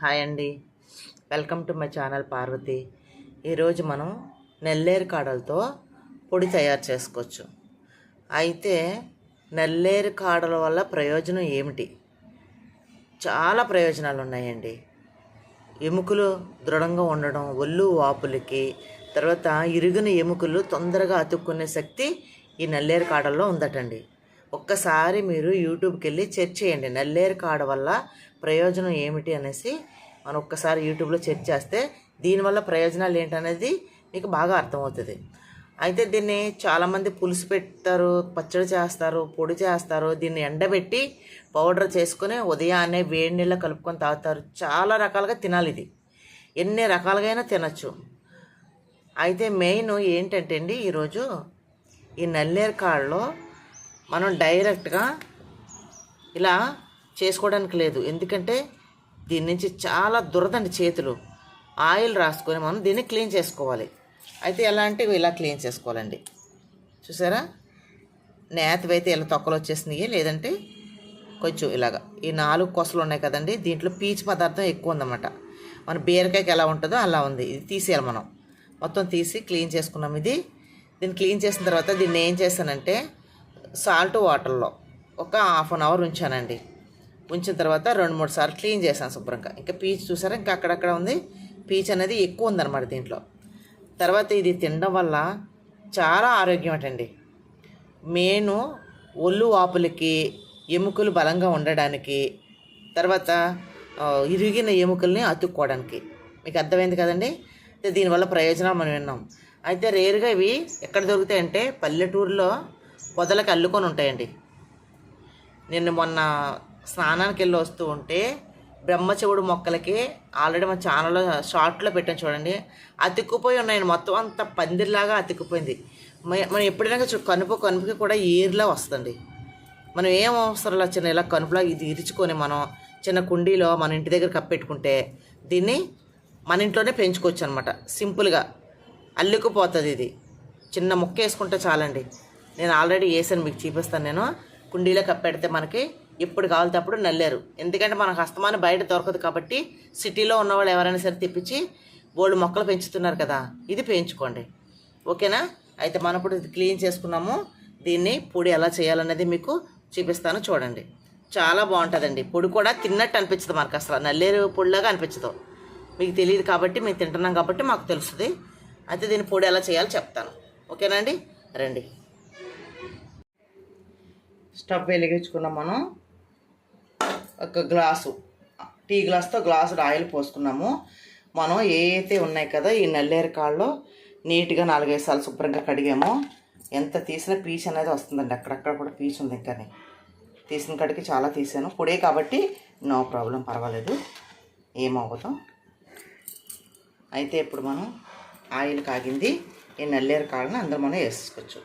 Hi అండి. Welcome to my channel Parvathi. ఈరోజు మనం నెల్లేరు కాడలతో పొడి తయారు చేసుకోవచ్చు. అయితే నెల్లేరు కాడల వల్ల ప్రయోజనం ఏమిటి? చాలా ప్రయోజనాలు ఉన్నాయండి. ఎముకలు దృఢంగా ఉండడం ఒళ్ళు వాపులకి తర్వాత ఇరిగిన ఎముకలు తొందరగా అతుక్కునే శక్తి ఈ నల్లేరు కాడల్లో ఉందటండి. ఒక్కసారి మీరు యూట్యూబ్కి వెళ్ళి సెర్చ్ చేయండి. నల్లేరు కాడ వల్ల ప్రయోజనం ఏమిటి అనేసి మనం ఒక్కసారి యూట్యూబ్లో సెర్చ్ చేస్తే దీనివల్ల ప్రయోజనాలు ఏంటనేది మీకు బాగా అర్థమవుతుంది. అయితే దీన్ని చాలామంది పులుసు పెడతారు పచ్చడి చేస్తారు పొడి చేస్తారు. దీన్ని ఎండబెట్టి పౌడర్ చేసుకొని ఉదయాన్నే వేడి నీళ్ళ కలుపుకొని తాగుతారు. చాలా రకాలుగా తినాలి ఇది. ఎన్ని రకాలుగా తినచ్చు. అయితే మెయిన్ ఏంటంటే అండి ఈరోజు ఈ నల్లేరు కాడలో మనం డైరెక్ట్గా ఇలా చేసుకోవడానికి లేదు. ఎందుకంటే దీని నుంచి చాలా దురదండి చేతులు. ఆయిల్ రాసుకొని మనం దీన్ని క్లీన్ చేసుకోవాలి. అయితే ఎలా అంటే ఇవి ఇలా క్లీన్ చేసుకోవాలండి? చూసారా? నేతవైతే ఇలా తొక్కలు వచ్చేసినాయి. లేదంటే కొంచెం ఇలాగా ఈ నాలుగు కొసలు ఉన్నాయి కదండి దీంట్లో పీచు పదార్థం ఎక్కువ ఉందన్నమాట. మన బీరకాయకి ఎలా ఉంటుందో అలా ఉంది. ఇది తీసేయాలి మనం. మొత్తం తీసి క్లీన్ చేసుకున్నాం ఇది. దీన్ని క్లీన్ చేసిన తర్వాత దీన్ని ఏం చేశానంటే సాల్ట్ వాటర్లో ఒక హాఫ్ అన్ అవర్ ఉంచానండి. ఉంచిన తర్వాత రెండు మూడు సార్లు క్లీన్ చేశాను శుభ్రంగా. ఇంకా పీచ్ చూసారా? ఇంకా అక్కడక్కడ ఉంది. పీచ్ అనేది ఎక్కువ ఉందన్నమాట దీంట్లో. తర్వాత ఇది తినడం వల్ల చాలా ఆరోగ్యం అటండి. మేను ఒళ్ళు వాపులకి ఎముకలు బలంగా ఉండడానికి తర్వాత ఇరిగిన ఎముకల్ని అతుక్కోవడానికి. మీకు అర్థమైంది కదండి? అయితే దీనివల్ల ప్రయోజనాలు మనం విన్నాం. అయితే రేరుగా ఇవి ఎక్కడ దొరుకుతాయంటే పల్లెటూరులో పొదలకు అల్లుకొని ఉంటాయండి. నేను మొన్న స్నానానికి వెళ్ళి వస్తూ ఉంటే బ్రహ్మచెవుడు మొక్కలకి ఆల్రెడీ మా ఛానల్లో షార్ట్లో పెట్టాను చూడండి. అతుక్కుపోయి ఉన్నాయండి మొత్తం అంత పందిరిలాగా అతుక్కుపోయింది. మనం ఎప్పుడైనా చూ- కనుపు కనుపుకి కూడా ఏరులా వస్తుంది మనం ఏం అవసరం లేదు. చిన్న ఇలా కనుపులా ఇది ఇరుచుకొని మనం చిన్న కుండీలో మన ఇంటి దగ్గర కప్పెట్టుకుంటే దీన్ని మన ఇంట్లోనే పెంచుకోవచ్చు అనమాట సింపుల్గా అల్లుకుపోతుంది ఇది. చిన్న ముక్క వేసుకుంటే చాలండి. నేను ఆల్రెడీ వేసాను మీకు చూపిస్తాను నేను. కుండీలో కప్పెడితే మనకి ఎప్పుడు కావాలితే అప్పుడు నల్లేరు. ఎందుకంటే మనకు హస్తమాని బయట దొరకదు కాబట్టి సిటీలో ఉన్నవాళ్ళు ఎవరైనా సరే తెప్పించి వాళ్ళు మొక్కలు పెంచుతున్నారు కదా ఇది పెంచుకోండి. ఓకేనా? అయితే మనం ఇప్పుడు క్లీన్ చేసుకున్నాము. దీన్ని పొడి ఎలా చేయాలనేది మీకు చూపిస్తాను చూడండి. చాలా బాగుంటుందండి. పొడి కూడా తిన్నట్టు అనిపించదు మనకు అసలు. నల్లేరు పొడిలాగా అనిపించదు. మీకు తెలియదు కాబట్టి మేము తింటున్నాం కాబట్టి మాకు తెలుస్తుంది. అయితే దీన్ని పొడి ఎలా చేయాలో చెప్తాను. ఓకేనండి రండి. స్టవ్ వెలిగించుకున్నాం మనం. ఒక గ్లాసు టీ గ్లాస్తో గ్లాసు ఆయిల్ పోసుకున్నాము. మనం ఏ అయితే ఉన్నాయి కదా ఈ నల్లేరు నీట్గా నాలుగైదు సార్లు శుభ్రంగా కడిగాము. ఎంత తీసినా పీచ్ అనేది వస్తుందండి అక్కడక్కడ కూడా పీచ్ ఉంది ఇంకా తీసిన కాడికి చాలా తీసాను. పొడే కాబట్టి నో ప్రాబ్లం పర్వాలేదు. ఏమవ్వదు అయితే ఇప్పుడు మనం ఆయిల్ కాగింది ఈ నల్లేరు కాళ్ళని అందరూ మనం వేసుకోవచ్చు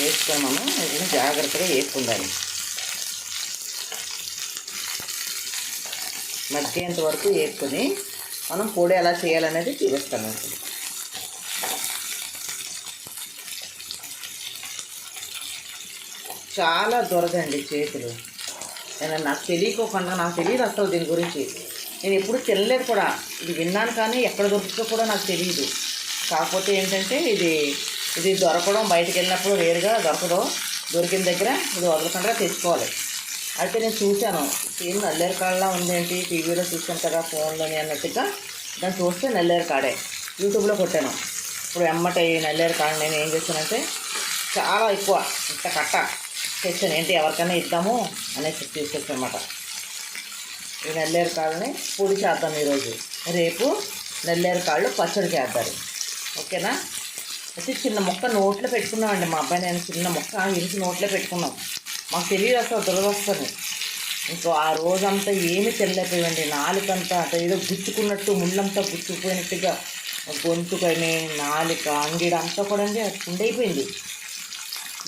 వేసుకొని మనం వీటిని జాగ్రత్తగా వేసుకుందాలి మగ్గేంత వరకు వేసుకొని మనం పొడి ఎలా చేయాలనేది చూపిస్తాను. చాలా దొరదండి చేతులు. నేను నాకు తెలియకోకుండా నాకు తెలియదు అసలు దీని గురించి. నేను ఎప్పుడు తినలేదు కూడా. ఇది విన్నాను కానీ ఎక్కడ దొరుకుతుందో కూడా నాకు తెలియదు. కాకపోతే ఏంటంటే ఇది ఇది దొరకడం బయటకు వెళ్ళినప్పుడు వేరుగా దొరకదు. దొరికిన దగ్గర ఇది వదలకుండా తెచ్చుకోవాలి. అయితే నేను చూశాను. ఏం నల్లేరు కాడలా ఉందేంటి? టీవీలో చూసాను కదా ఫోన్లోని అన్నట్టుగా. దాన్ని చూస్తే నల్లేరు కాడే. యూట్యూబ్లో కొట్టాను. ఇప్పుడు ఎమ్మట ఈ నల్లేరు కాడ నేను ఏం చేశానంటే చాలా ఎక్కువ ఇంత కట్ట తెచ్చాను. ఏంటి ఎవరికైనా ఇద్దాము అనేసి తీసుకొచ్చాను అనమాట ఈ నల్లేరు కాళ్ళని పొడి చేద్దాం ఈరోజు. రేపు నల్లేరు కాళ్ళు పచ్చడి చేద్దారు ఓకేనా? అయితే చిన్న మొక్క నోట్లో పెట్టుకున్నామండి మా అబ్బాయి నేను చిన్న మొక్క ఇరిచి నోట్లో పెట్టుకున్నాం. మాకు తెలియదు అసలు దురదొస్తుంది ఇంకో ఆ రోజంతా ఏమి తినలేకపోయింది నాలుకంతా అటు ఏదో గుచ్చుకున్నట్టు ముళ్ళంతా గుచ్చుకుపోయినట్టుగా గొంతుకని నాలుక అంగిడి అంతా కూడా అండి ఉండైపోయింది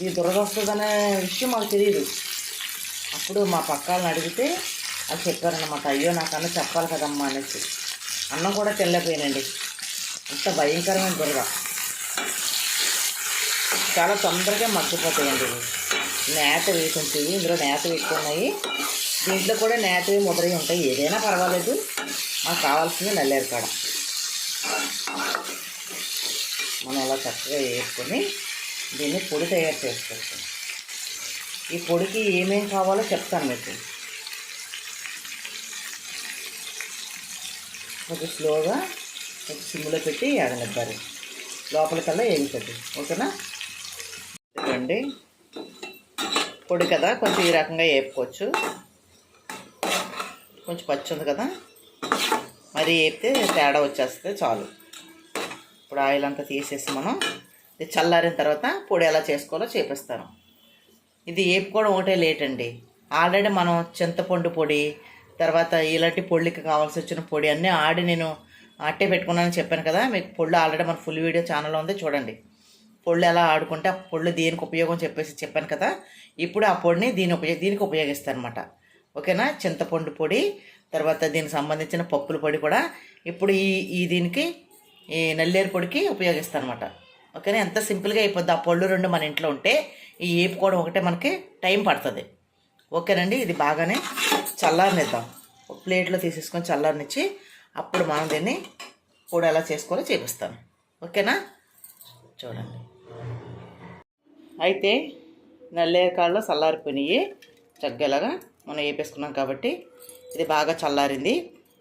ఇది దురదొస్తుందనే విషయం మాకు తెలియదు. అప్పుడు మా పక్కాలను అడిగితే అది చెప్పారన్నమాట అయ్యో నాకన్నా చెప్పాలి కదమ్మా అనేసి. అన్నం కూడా తినలేకపోయానండి. అంత భయంకరమైన దురద. చాలా తొందరగా మగ్గిపోతాయండి. ఇవి నేతవి కొంచెం ఇందులో నేతవి ఎక్కువ ఉన్నాయి దీంట్లో కూడా నేతవి ముద్రవి ఉంటాయి. ఏదైనా పర్వాలేదు. మాకు కావాల్సింది నల్లేరు కాడ. మనం అలా చక్కగా వేసుకొని దీన్ని పొడి తయారు చేసుకోవచ్చు. ఈ పొడికి ఏమేం కావాలో చెప్తాను మీకు. కొంచెం స్లోగా కొంచెం సిమ్లో పెట్టి ఏగనివ్వాలి లోపలికల్లా వేగుతుంది ఓకేనా? ఇదిగోండి పొడి కదా కొంచెం ఈ రకంగా వేపుకోవచ్చు. కొంచెం పచ్చి ఉంది కదా. మరి వేపితే తేడా వచ్చేస్తే చాలు. ఇప్పుడు ఆయిల్ అంతా తీసేసి మనం ఇది చల్లారిన తర్వాత పొడి ఎలా చేసుకోవాలో చేపిస్తాను. ఇది వేపుకోవడం ఒకటే లేట్ అండి. ఆల్రెడీ మనం చింతపండు పొడి తర్వాత ఇలాంటి పొడికి కావాల్సి వచ్చిన పొడి అన్నీ ఆడి నేను అట్టే పెట్టుకున్నానని చెప్పాను కదా. మీకు పొళ్ళు ఆల్రెడీ మన ఫుల్ వీడియో ఛానల్లో ఉంది చూడండి. పొళ్ళు ఎలా ఆడుకుంటే ఆ పొళ్ళు దేనికి ఉపయోగం చెప్పేసి చెప్పాను కదా ఇప్పుడు ఆ పొడిని దీని ఉపయోగ దీనికి ఉపయోగిస్తాను అనమాట ఓకేనా? చింతపండు పొడి తర్వాత దీనికి సంబంధించిన పప్పుల పొడి కూడా ఇప్పుడు ఈ ఈ దీనికి ఈ నల్లేరు పొడికి ఉపయోగిస్తాను అనమాట ఓకేనా? ఎంత సింపుల్గా అయిపోద్ది. ఆ పళ్ళు రెండు మన ఇంట్లో ఉంటే ఈ వేపుకోవడం ఒకటే మనకి టైం పడుతుంది. ఓకేనండి? ఇది బాగానే చల్లారనిద్దాం. ఒక ప్లేట్లో తీసేసుకొని చల్లారనిచ్చి అప్పుడు మనం దీన్ని పొడి ఎలా చేసుకోవాలో చేపిస్తాను. ఓకేనా? చూడండి. అయితే నల్లేరకాయలు చల్లారిపోయినాయి. చగ్గలాగా మనం వేపేసుకున్నాం కాబట్టి ఇది బాగా చల్లారింది.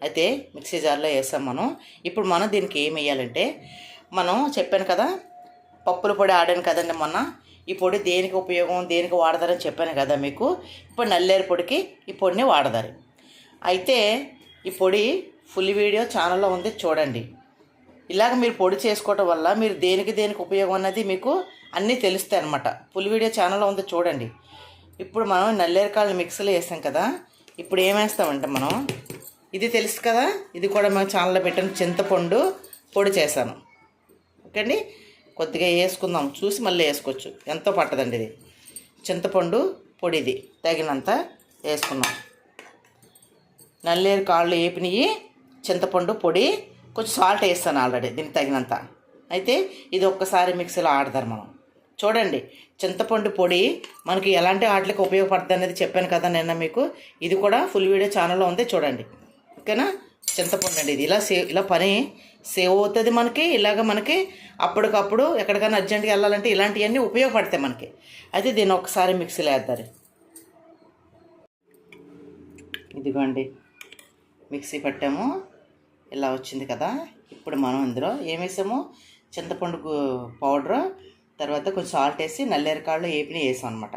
అయితే మిక్సీ జార్లో వేసాం మనం. ఇప్పుడు మనం దీనికి ఏం వేయాలంటే మనం చెప్పాను కదా పప్పుల పొడి ఆడాను కదండి మొన్న. ఈ పొడి దేనికి ఉపయోగం దేనికి వాడతారని చెప్పాను కదా మీకు. ఇప్పుడు నల్లేరు పొడికి ఈ పొడిని వాడతారు అయితే ఈ పొడి ఫుల్ వీడియో ఛానల్లో ఉంది చూడండి. ఇలాగ మీరు పొడి చేసుకోవటం వల్ల మీరు దేనికి దేనికి ఉపయోగం అన్నది మీకు అన్నీ తెలుస్తాయి అనమాట పులి వీడియో ఛానల్లో ఉంది చూడండి. ఇప్పుడు మనం నల్లేరకాయలు మిక్సీలో వేసాం కదా ఇప్పుడు ఏమేస్తామంటే మనం ఇది తెలుసు కదా ఇది కూడా మేము ఛానల్లో పెట్టిన చింతపండు పొడి చేశాను. ఓకే అండి? కొద్దిగా వేసుకుందాం. చూసి మళ్ళీ వేసుకోవచ్చు. ఎంతో పట్టదండి ఇది. చింతపండు పొడిది తగినంత వేసుకున్నాం నల్లేరు కాళ్ళు వేపినవి చింతపండు పొడి కొంచెం సాల్ట్ వేస్తాను ఆల్రెడీ దీనికి తగినంత. అయితే ఇది ఒక్కసారి మిక్సీలో ఆడతారు మనం. చూడండి చింతపండు పొడి మనకి ఎలాంటి వాటికి ఉపయోగపడుతుంది అనేది చెప్పాను కదా నిన్న మీకు. ఇది కూడా ఫుల్ వీడియో ఛానల్లో ఉంది చూడండి. ఓకేనా? చింతపండు అండి ఇది. ఇలా సేవ్ ఇలా పని సేవ్ అవుతుంది మనకి ఇలాగ మనకి అప్పటికప్పుడు ఎక్కడికైనా అర్జెంట్గా వెళ్ళాలంటే ఇలాంటివన్నీ ఉపయోగపడతాయి మనకి. అయితే దీన్ని ఒకసారి మిక్సీలో వేద్దారు ఇదిగోండి మిక్సీ పట్టాము. ఇలా వచ్చింది కదా. ఇప్పుడు మనం ఇందులో ఏం వేసాము? చింతపండు పౌడరు తర్వాత కొంచెం సాల్ట్ వేసి నల్లేరకాళ్ళు ఏపిని వేసాం అనమాట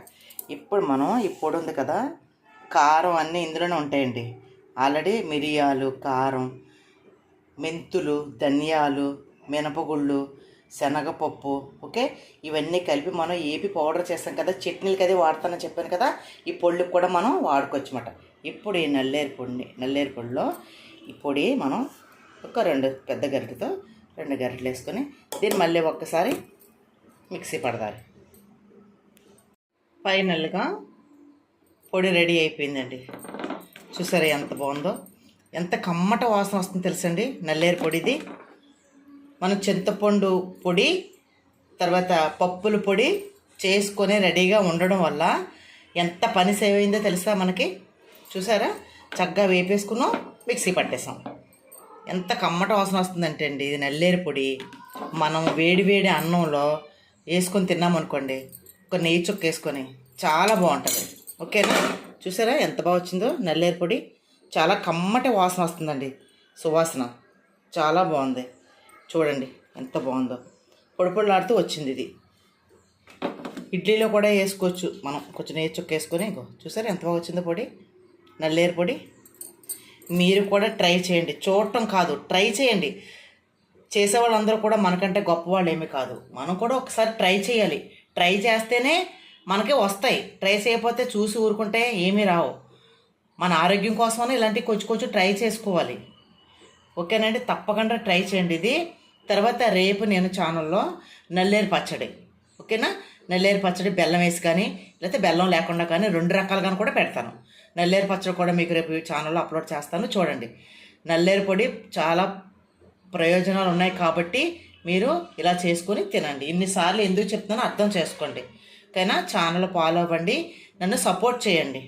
ఇప్పుడు మనం ఇప్పుడు ఉంది కదా కారం అన్నీ ఇందులోనే ఉంటాయండి. ఆల్రెడీ మిరియాలు కారం మెంతులు ధనియాలు మినపగుళ్ళు శనగపప్పు ఓకే? ఇవన్నీ కలిపి మనం ఏపి పౌడర్ చేస్తాం కదా చట్నీలకి అది వాడతానని చెప్పాను కదా ఈ పొళ్ళుకి కూడా మనం వాడుకోవచ్చు అనమాట ఇప్పుడు ఈ నల్లేరు పొడిని నల్లేరు పొడిలో ఈ పొడి మనం ఒక రెండు పెద్ద గరిటెతో రెండు గరిటెలు వేసుకొని దీన్ని మళ్ళీ ఒక్కసారి మిక్సీ పడదాలి ఫైనల్గా పొడి రెడీ అయిపోయిందండి. చూసారా ఎంత బాగుందో? ఎంత కమ్మట వాసన వస్తుందో తెలుసండి నల్లేరు పొడిది. మనం చింతపండు పొడి తర్వాత పప్పుల పొడి చేసుకొని రెడీగా ఉండడం వల్ల ఎంత పని సేవ్ అయిందో తెలుసా మనకి? చూసారా? చక్కగా వేపేసుకున్నాం మిక్సీ పట్టేసాం. ఎంత కమ్మట వాసన వస్తుందంటే అండి ఇది నల్లేరు పొడి. మనం వేడి వేడి అన్నంలో వేసుకొని తిన్నామనుకోండి ఒక నెయ్యి చుక్క వేసుకొని చాలా బాగుంటుంది. ఓకేనా? చూసారా ఎంత బాగా వచ్చిందో? నల్లేరు పొడి. చాలా కమ్మటి వాసన వస్తుందండి. సువాసన. చాలా బాగుంది. చూడండి ఎంత బాగుందో. పొడి పొడిలాడుతూ వచ్చింది ఇది. ఇడ్లీలో కూడా వేసుకోవచ్చు. మనం కొంచెం నెయ్యి చుక్క వేసుకొని చూసారా ఎంత బాగా వచ్చిందో పొడి? నల్లేరు పొడి. మీరు కూడా ట్రై చేయండి. చూడటం కాదు. ట్రై చేయండి. చేసేవాళ్ళందరూ కూడా మనకంటే గొప్పవాళ్ళు ఏమీ కాదు. మనం కూడా ఒకసారి ట్రై చేయాలి. ట్రై చేస్తేనే మనకే వస్తాయి. ట్రై చేయకపోతే చూసి ఊరుకుంటే ఏమీ రావు. మన ఆరోగ్యం కోసమని ఇలాంటివి కొంచెం కొంచెం ట్రై చేసుకోవాలి. ఓకేనండి? తప్పకుండా ట్రై చేయండి ఇది. తర్వాత రేపు నేను ఛానల్లో నల్లేరు పచ్చడి. ఓకేనా? నల్లేరు పచ్చడి బెల్లం వేసి కానీ లేకపోతే బెల్లం లేకుండా కానీ రెండు రకాలుగా కూడా పెడతాను. నల్లేరు పచ్చడి కూడా మీకు రేపు ఛానల్లో అప్లోడ్ చేస్తాను. చూడండి. నల్లేరు పొడి చాలా ప్రయోజనాలు ఉన్నాయి కాబట్టి మీరు ఇలా చేసుకొని తినండి. ఇన్నిసార్లు ఎందుకు చెప్తున్నానో అర్థం చేసుకోండి. ఓకేనా? ఛానల్ ఫాలో అవ్వండి. నన్ను సపోర్ట్ చేయండి.